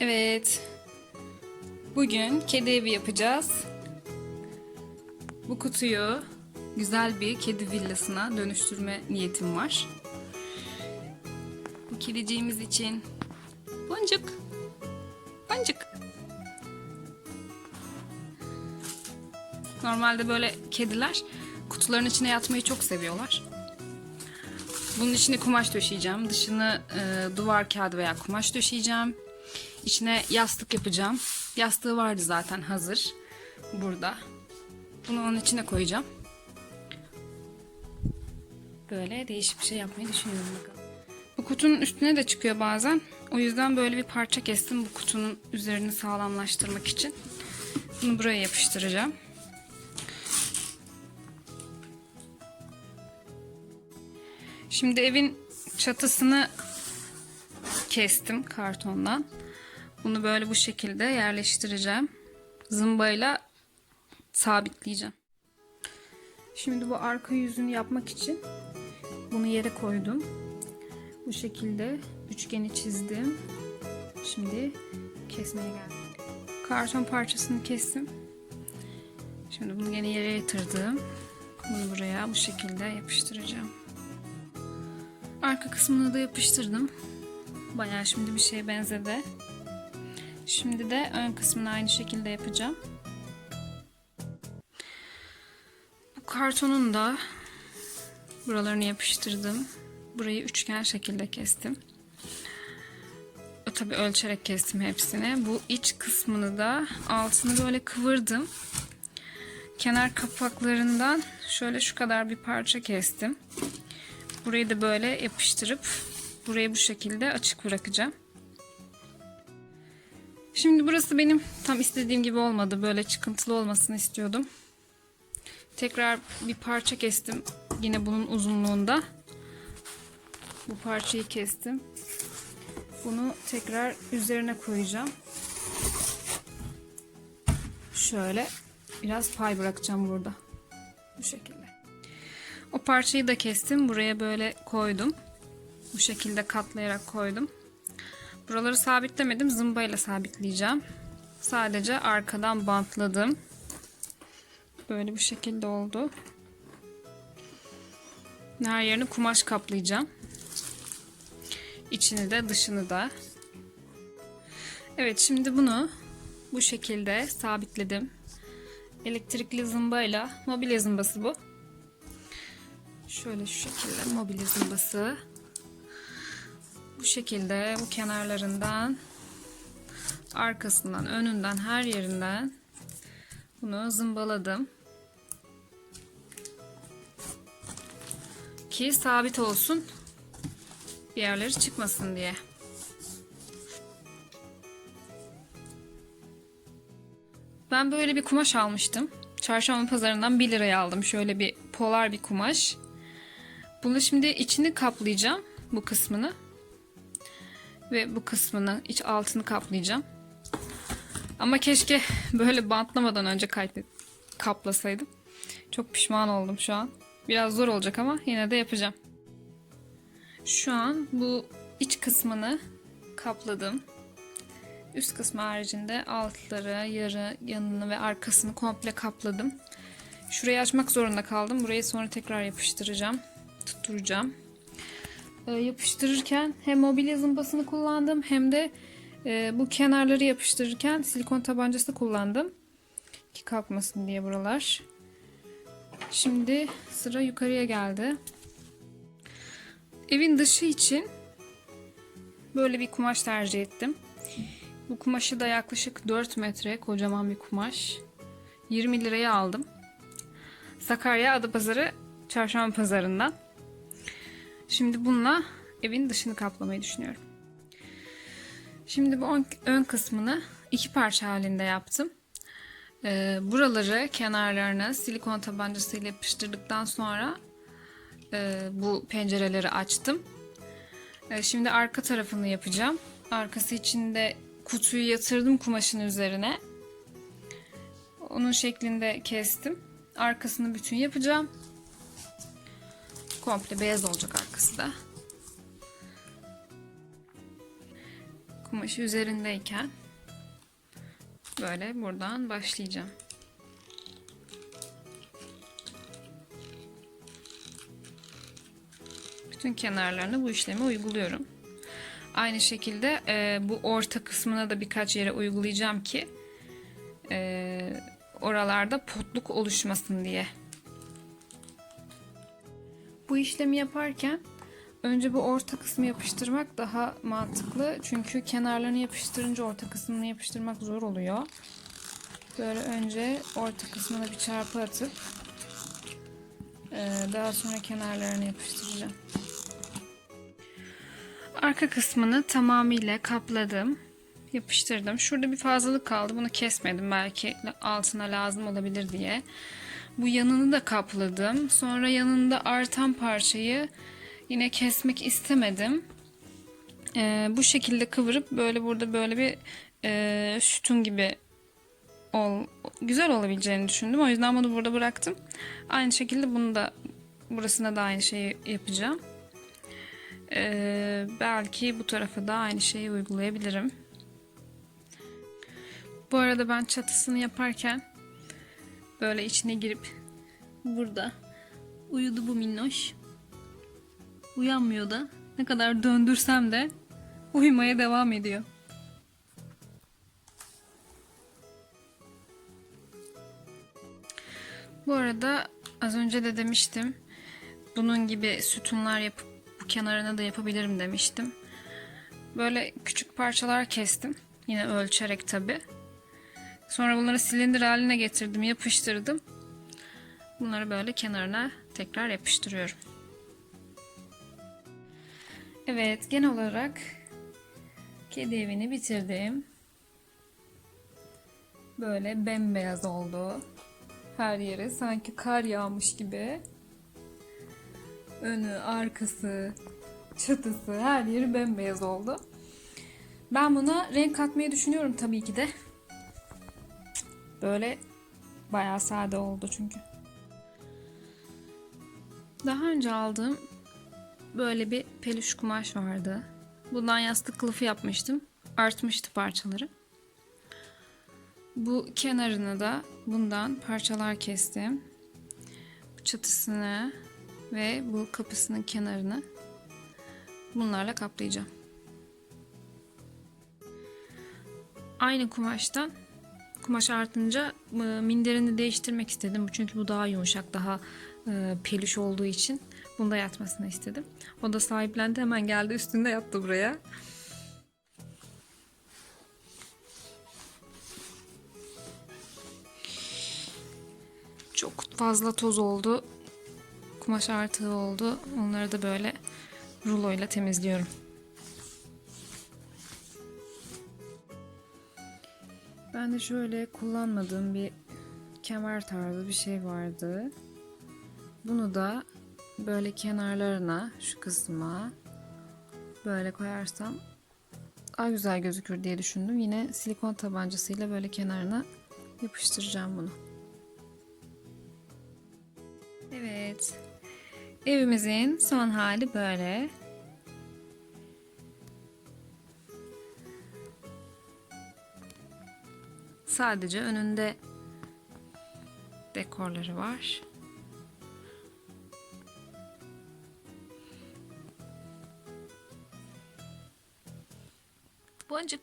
Evet. Bugün kedi evi yapacağız. Bu kutuyu güzel bir kedi villasına dönüştürme niyetim var. Bu kediciğimiz için boncuk. Boncuk. Normalde böyle kediler kutuların içine yatmayı çok seviyorlar. Bunun içine kumaş döşeyeceğim. Dışını e, duvar kağıdı veya kumaş döşeyeceğim. İçine yastık yapacağım. Yastığı vardı zaten hazır. Burada. Bunu onun içine koyacağım. Böyle değişik bir şey yapmayı düşünüyorum bakalım. Bu kutunun üstüne de çıkıyor bazen. O yüzden böyle bir parça kestim bu kutunun üzerini sağlamlaştırmak için. Bunu buraya yapıştıracağım. Şimdi evin çatısını kestim kartondan. Bunu böyle bu şekilde yerleştireceğim. Zımbayla sabitleyeceğim. Şimdi bu arka yüzünü yapmak için bunu yere koydum. Bu şekilde üçgeni çizdim. Şimdi kesmeye geldim. Karton parçasını kestim. Şimdi bunu yine yere yatırdım. Bunu buraya bu şekilde yapıştıracağım. Arka kısmını da yapıştırdım. Bayağı şimdi bir şeye benzedi. Şimdi de ön kısmını aynı şekilde yapacağım. Bu kartonun da buralarını yapıştırdım. Burayı üçgen şekilde kestim. Tabi ölçerek kestim hepsini. Bu iç kısmını da altını böyle kıvırdım. Kenar kapaklarından şöyle şu kadar bir parça kestim. Burayı da böyle yapıştırıp burayı bu şekilde açık bırakacağım. Şimdi burası benim tam istediğim gibi olmadı. Böyle çıkıntılı olmasını istiyordum. Tekrar bir parça kestim. Yine bunun uzunluğunda. Bu parçayı kestim. Bunu tekrar üzerine koyacağım. Şöyle biraz pay bırakacağım burada. Bu şekilde. O parçayı da kestim. Buraya böyle koydum. Bu şekilde katlayarak koydum. Buraları sabitlemedim. Zımbayla sabitleyeceğim. Sadece arkadan bantladım. Böyle bu şekilde oldu. Her yerini kumaş kaplayacağım. İçini de dışını da. Evet şimdi bunu bu şekilde sabitledim. Elektrikli zımbayla mobilya zımbası bu. Şöyle şu şekilde mobilya zımbası. Bu şekilde bu kenarlarından arkasından önünden her yerinden bunu zımbaladım. Ki sabit olsun. Bir yerleri çıkmasın diye. Ben böyle bir kumaş almıştım. Çarşamba pazarından 1 liraya aldım. Şöyle bir polar bir kumaş. Bunu şimdi içini kaplayacağım. Bu kısmını. Ve bu kısmını, iç altını kaplayacağım. Ama keşke böyle bantlamadan önce kaplasaydım. Çok pişman oldum şu an. Biraz zor olacak ama yine de yapacağım. Şu an bu iç kısmını kapladım. Üst kısmı haricinde altları, yarı, yanını ve arkasını komple kapladım. Şurayı açmak zorunda kaldım. Burayı sonra tekrar yapıştıracağım. Tutturacağım. Ee, yapıştırırken hem mobilya zımbasını kullandım hem de e, bu kenarları yapıştırırken silikon tabancası kullandım. Ki kalkmasın diye buralar. Şimdi sıra yukarıya geldi. Evin dışı için böyle bir kumaş tercih ettim. Bu kumaşı da yaklaşık 4 metre kocaman bir kumaş. 20 liraya aldım. Sakarya Adapazarı Çarşamba Pazarı'ndan. Şimdi bununla evin dışını kaplamayı düşünüyorum. Şimdi bu ön kısmını iki parça halinde yaptım. Ee, buraları kenarlarına silikon tabancasıyla yapıştırdıktan sonra e, bu pencereleri açtım. E, şimdi arka tarafını yapacağım. Arkası için de kutuyu yatırdım kumaşın üzerine. Onun şeklinde kestim. Arkasını bütün yapacağım. Komple beyaz olacak da. kumaşı üzerindeyken böyle buradan başlayacağım. Bütün kenarlarına bu işlemi uyguluyorum. Aynı şekilde e, bu orta kısmına da birkaç yere uygulayacağım ki e, oralarda potluk oluşmasın diye. Bu işlemi yaparken önce bu orta kısmı yapıştırmak daha mantıklı. Çünkü kenarlarını yapıştırınca orta kısmını yapıştırmak zor oluyor. Böyle önce orta kısmına bir çarpı atıp e, daha sonra kenarlarını yapıştıracağım. Arka kısmını tamamıyla kapladım. Yapıştırdım. Şurada bir fazlalık kaldı. Bunu kesmedim. Belki altına lazım olabilir diye. Bu yanını da kapladım. Sonra yanında artan parçayı yine kesmek istemedim. Ee, bu şekilde kıvırıp böyle burada böyle bir e, sütun gibi ol, güzel olabileceğini düşündüm. O yüzden bunu burada bıraktım. Aynı şekilde bunu da burasına da aynı şeyi yapacağım. Ee, belki bu tarafa da aynı şeyi uygulayabilirim. Bu arada ben çatısını yaparken böyle içine girip burada uyudu bu minnoş. Uyanmıyor da. Ne kadar döndürsem de uyumaya devam ediyor. Bu arada az önce de demiştim. Bunun gibi sütunlar yapıp bu kenarına da yapabilirim demiştim. Böyle küçük parçalar kestim. Yine ölçerek tabi. Sonra bunları silindir haline getirdim, yapıştırdım. Bunları böyle kenarına tekrar yapıştırıyorum. Evet, genel olarak kedi evini bitirdim. Böyle bembeyaz oldu. Her yeri sanki kar yağmış gibi. Önü, arkası, çatısı her yeri bembeyaz oldu. Ben buna renk katmayı düşünüyorum tabii ki de. Böyle bayağı sade oldu çünkü. Daha önce aldığım böyle bir peluş kumaş vardı. Bundan yastık kılıfı yapmıştım. Artmıştı parçaları. Bu kenarını da bundan parçalar kestim. Bu çatısını ve bu kapısının kenarını bunlarla kaplayacağım. Aynı kumaştan kumaş artınca e, minderini değiştirmek istedim. Çünkü bu daha yumuşak, daha e, peluş olduğu için bunda yatmasını istedim. O da sahiplendi hemen geldi üstünde yattı buraya. Çok fazla toz oldu. Kumaş artığı oldu. Onları da böyle ruloyla temizliyorum. Ben de şöyle kullanmadığım bir kemer tarzı bir şey vardı. Bunu da böyle kenarlarına şu kısma böyle koyarsam daha güzel gözükür diye düşündüm. Yine silikon tabancasıyla böyle kenarına yapıştıracağım bunu. Evet. Evimizin son hali böyle. Sadece önünde dekorları var. Boncuk.